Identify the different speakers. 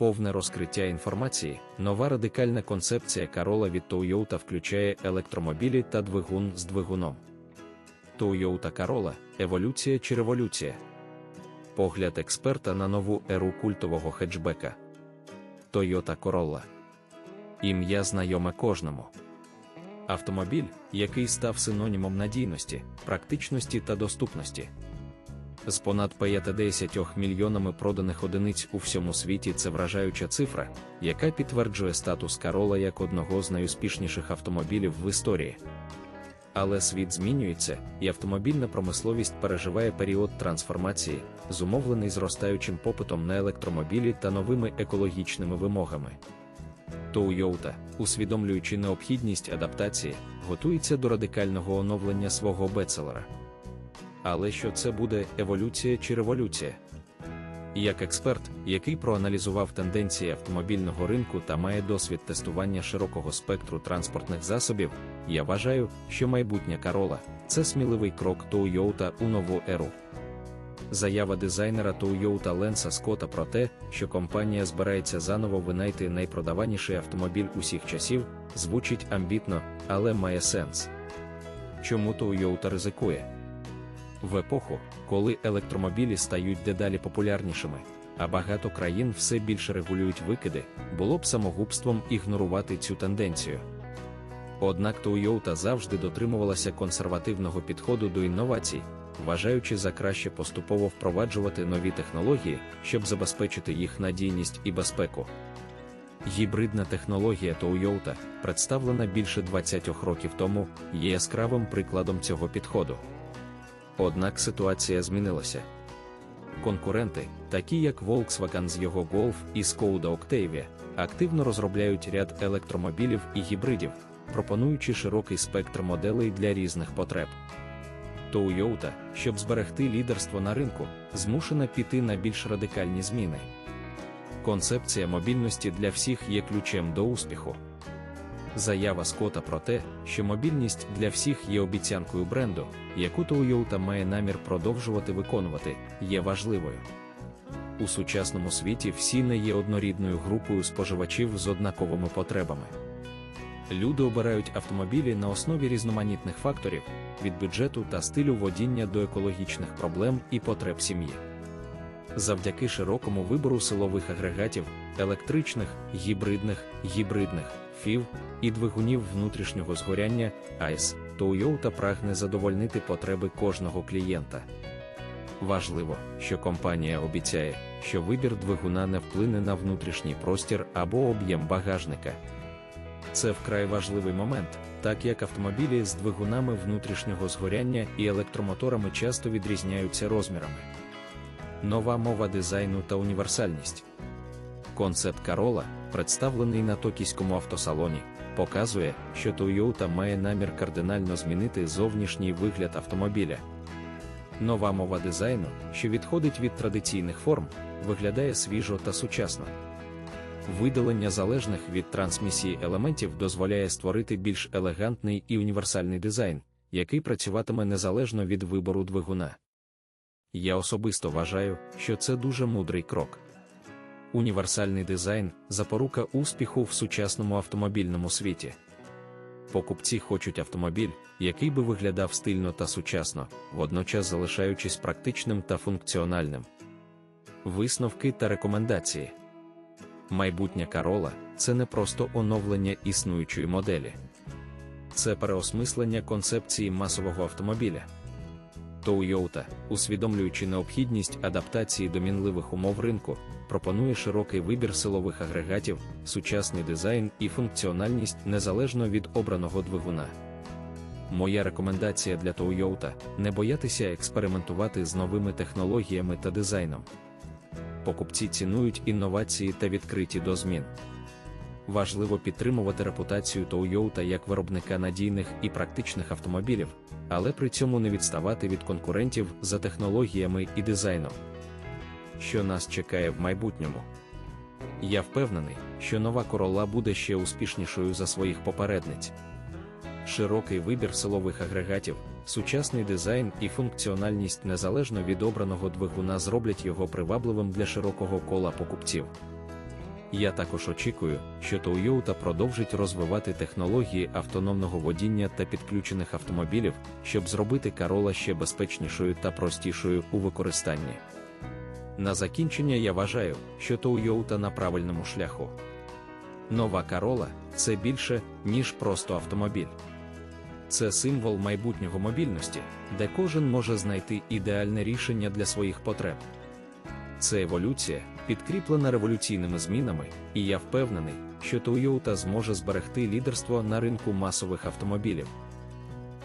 Speaker 1: Повне розкриття інформації, нова радикальна концепція Corolla від Toyota включає електромобілі та двигун з двигуном. Toyota Corolla – еволюція чи революція. Погляд експерта на нову еру культового хетчбека. Toyota Corolla. Ім'я знайоме кожному. Автомобіль, який став синонімом надійності, практичності та доступності. З понад 50 мільйонами проданих одиниць у всьому світі це вражаюча цифра, яка підтверджує статус Карола як одного з найуспішніших автомобілів в історії. Але світ змінюється, і автомобільна промисловість переживає період трансформації, зумовлений зростаючим попитом на електромобілі та новими екологічними вимогами. Toyota, усвідомлюючи необхідність адаптації, готується до радикального оновлення свого бетселера. Але що це буде еволюція чи революція? Як експерт, який проаналізував тенденції автомобільного ринку та має досвід тестування широкого спектру транспортних засобів, я вважаю, що майбутнє Corolla – це сміливий крок Toyota у нову еру. Заява дизайнера Toyota Ленса Скотта про те, що компанія збирається заново винайти найпродаваніший автомобіль усіх часів, звучить амбітно, але має сенс. Чому Toyota ризикує? В епоху, коли електромобілі стають дедалі популярнішими, а багато країн все більше регулюють викиди, було б самогубством ігнорувати цю тенденцію. Однак Toyota завжди дотримувалася консервативного підходу до інновацій, вважаючи за краще поступово впроваджувати нові технології, щоб забезпечити їх надійність і безпеку. Гібридна технологія Toyota, представлена більше 20 років тому, є яскравим прикладом цього підходу. Однак ситуація змінилася. Конкуренти, такі як Volkswagen з його Golf і Skoda Octavia, активно розробляють ряд електромобілів і гібридів, пропонуючи широкий спектр моделей для різних потреб. Toyota, щоб зберегти лідерство на ринку, змушена піти на більш радикальні зміни. Концепція мобільності для всіх є ключем до успіху. Заява Скота про те, що мобільність для всіх є обіцянкою бренду, яку Toyota має намір продовжувати виконувати, є важливою. У сучасному світі всі не є однорідною групою споживачів з однаковими потребами. Люди обирають автомобілі на основі різноманітних факторів від бюджету та стилю водіння до екологічних проблем і потреб сім'ї. Завдяки широкому вибору силових агрегатів, електричних, гібридних, гібридних, фів і двигунів внутрішнього згоряння ICE, Toyota прагне задовольнити потреби кожного клієнта. Важливо, що компанія обіцяє, що вибір двигуна не вплине на внутрішній простір або об'єм багажника. Це вкрай важливий момент, так як автомобілі з двигунами внутрішнього згоряння і електромоторами часто відрізняються розмірами. Нова мова дизайну та універсальність. Концепт Corolla, представлений на токійському автосалоні, показує, що Toyota має намір кардинально змінити зовнішній вигляд автомобіля. Нова мова дизайну, що відходить від традиційних форм, виглядає свіжо та сучасно. Видалення залежних від трансмісії елементів дозволяє створити більш елегантний і універсальний дизайн, який працюватиме незалежно від вибору двигуна. Я особисто вважаю, що це дуже мудрий крок. Універсальний дизайн запорука успіху в сучасному автомобільному світі. Покупці хочуть автомобіль, який би виглядав стильно та сучасно, водночас залишаючись практичним та функціональним. Висновки та рекомендації. Майбутня Corolla – це не просто оновлення існуючої моделі, це переосмислення концепції масового автомобіля. Toyota, усвідомлюючи необхідність адаптації до мінливих умов ринку, пропонує широкий вибір силових агрегатів, сучасний дизайн і функціональність незалежно від обраного двигуна. Моя рекомендація для Toyota – не боятися експериментувати з новими технологіями та дизайном. Покупці цінують інновації та відкриті до змін. Важливо підтримувати репутацію Toyota як виробника надійних і практичних автомобілів, але при цьому не відставати від конкурентів за технологіями і дизайном. Що нас чекає в майбутньому? Я впевнений, що нова Corolla буде ще успішнішою за своїх попередниць. Широкий вибір силових агрегатів, сучасний дизайн і функціональність незалежно від обраного двигуна зроблять його привабливим для широкого кола покупців. Я також очікую, що Toyota продовжить розвивати технології автономного водіння та підключених автомобілів, щоб зробити Corolla ще безпечнішою та простішою у використанні. На закінчення я вважаю, що Toyota на правильному шляху. Нова Corolla – це більше, ніж просто автомобіль. Це символ майбутнього мобільності, де кожен може знайти ідеальне рішення для своїх потреб. Це еволюція, підкріплена революційними змінами, і я впевнений, що Toyota зможе зберегти лідерство на ринку масових автомобілів.